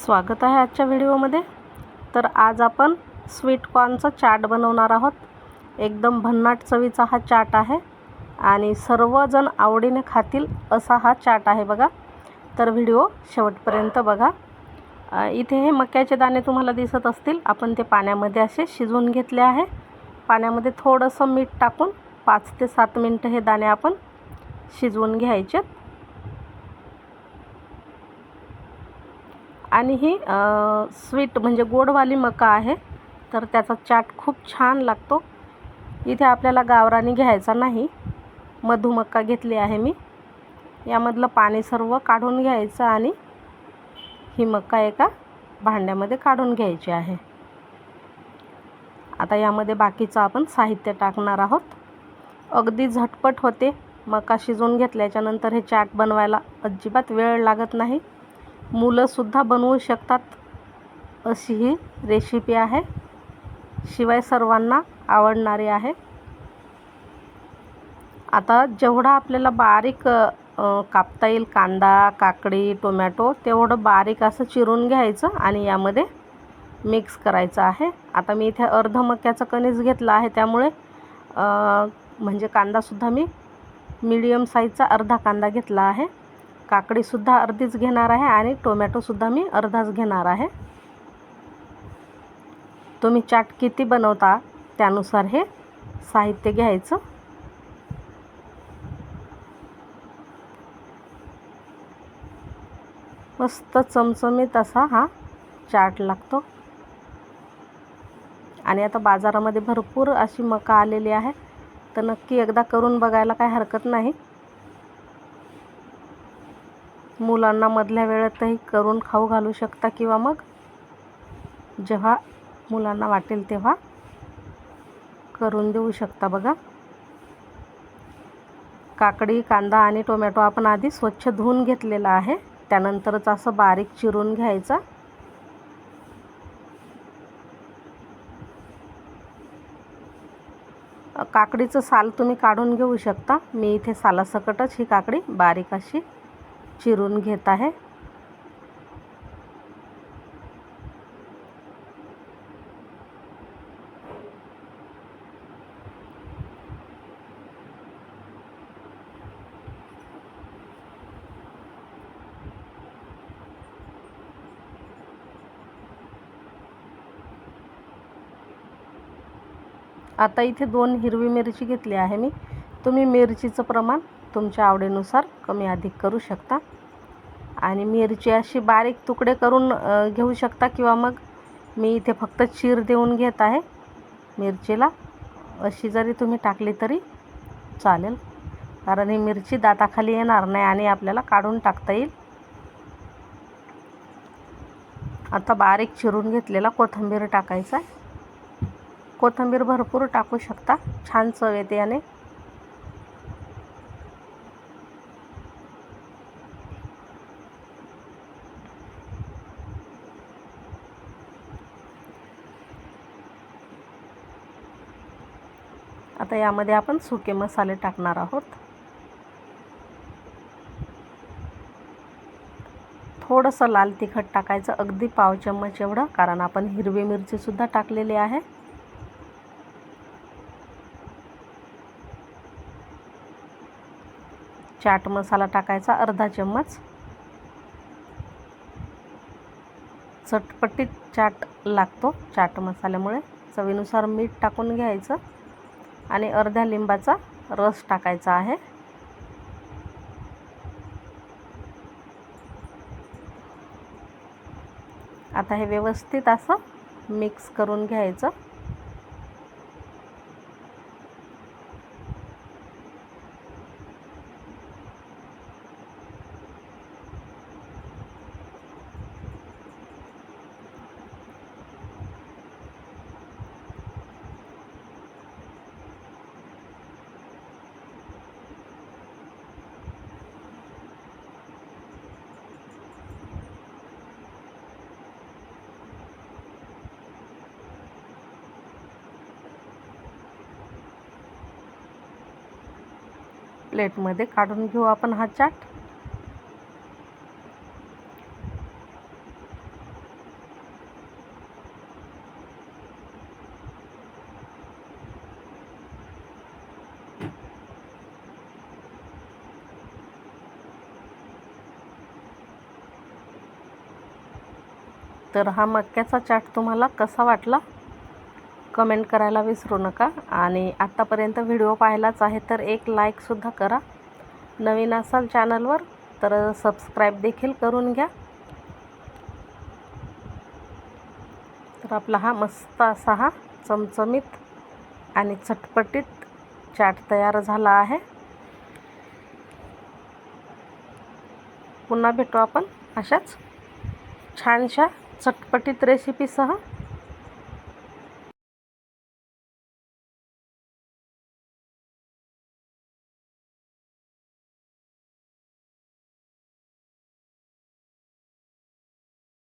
स्वागत आहे आजच्या व्हिडिओमध्ये. तर आज आपण स्वीट कॉर्नचा चाट बनवणार आहोत. एकदम भन्नाट चवीचा हा चाट आहे आणि सर्वजण आवडीने खातील असा हा चाट आहे बघा. तर व्हिडिओ शेवटपर्यंत बघा. इथे हे मक्याचे दाणे तुम्हाला दिसत असतील. आपण ते पाण्यामध्ये असे शिजवून घेतले आहे. पाण्यामध्ये थोडंसं मीठ टाकून पाच ते सात मिनटं हे दाणे आपण शिजवून घ्यायचे आणि ही स्वीट म्हणजे गोडवाली मका आहे. तर त्याचा चाट खूप छान लागतो. इथे आपल्याला गावरानी घ्यायचा नाही. मधुमक्का घेतली आहे मी. यामधलं पाणी सर्व काढून घ्यायचं आणि ही मका एका भांड्यामध्ये काढून घ्यायची आहे. आता यामध्ये बाकीचं आपण साहित्य टाकणार आहोत. अगदी झटपट होते. मका शिजवून घेतल्याच्यानंतर हे चाट बनवायला अजिबात वेळ लागत नाही. मुलंसुद्धा बनवू शकतात अशी ही रेसिपी आहे. शिवाय सर्वांना आवडणारी आहे. आता जेवढा आपल्याला बारीक कापता येईल कांदा काकडी टोमॅटो तेवढं बारीक असं चिरून घ्यायचं आणि यामध्ये मिक्स करायचं आहे. आता मी इथे अर्ध मक्याचं कणीस घेतलं आहे त्यामुळे म्हणजे कांदासुद्धा मी मीडियम साईजचा अर्धा कांदा घेतला आहे. काकडीसुद्धा अर्धीच घेणार आहे आणि टोमॅटोसुद्धा मी अर्धाच घेणार आहे. तुम्ही चाट किती बनवता त्यानुसार हे साहित्य घ्यायचं. मस्त चमचमीत असा हा चाट लागतो. आणि आता बाजारामध्ये भरपूर अशी मका आलेली आहे. तर नक्की एकदा करून बघायला काय हरकत नाही. मुलांना मधल्या वेळेतही करून खाऊ घालू शकता किंवा मग जेव्हा मुलांना वाटेल तेव्हा करून देऊ शकता बघा. काकडी कांदा आणि टोमॅटो आपण आधी स्वच्छ धुवून घेतलेला आहे. त्यानंतरच असं बारीक चिरून घ्यायचा. काकडीचं साल तुम्ही काढून घेऊ शकता. मी इथे सालासकटच ही काकडी बारीक अशी चिरून घेत आहे. आता इथे दोन हिरवी मिरची घेतली आहे मी. तुम्ही मिरचीचं प्रमाण तुमच्या आवडीनुसार कमी अधिक करू शकता. आणि मिरची अशी बारीक तुकडे करून घेऊ शकता किंवा मग मी इथे फक्त चीर देऊन घेत आहे मिरचीला. अशी जरी तुम्ही टाकली तरी चालेल. कारण ही मिरची दाताखाली येणार नाही आणि आपल्याला काढून टाकता येईल. आता बारीक चिरून घेतलेला कोथिंबीर टाकायचा आहे. कोथिंबीर भरपूर टाकू शकता. छान चव येते याने. आता यामध्ये आपण सुके मसाले टाकणार आहोत. थोडंसं लाल तिखट टाकायचं अगदी पाव चम्मच एवढं कारण आपण हिरवी मिरचीसुद्धा टाकलेली आहे. चाट मसाला टाकायचा अर्धा चम्मच. चटपटीत चाट लागतो चाट मसाल्यामुळे. चवीनुसार मीठ टाकून घ्यायचं. आणि अर्ध्या लिंबाचा रस टाकायचा आहे. आता हे व्यवस्थित असं मिक्स करून घ्यायचं. प्लेटमध्ये काढून घेऊ आपण हा चाट. तर हा मक्याचा चाट तुम्हाला कसा वाटला? कमेंट करायला विसरू नका. आणि आत्तापर्यंत व्हिडिओ पाहिलाच आहे तर एक लाईकसुद्धा करा. नवीन असाल चॅनलवर तर सबस्क्राईब देखील करून घ्या. तर आपला हा मस्त असा हा चमचमीत आणि चटपटीत चाट तयार झाला आहे. पुन्हा भेटू आपण अशाच छानशा चटपटीत रेसिपीसह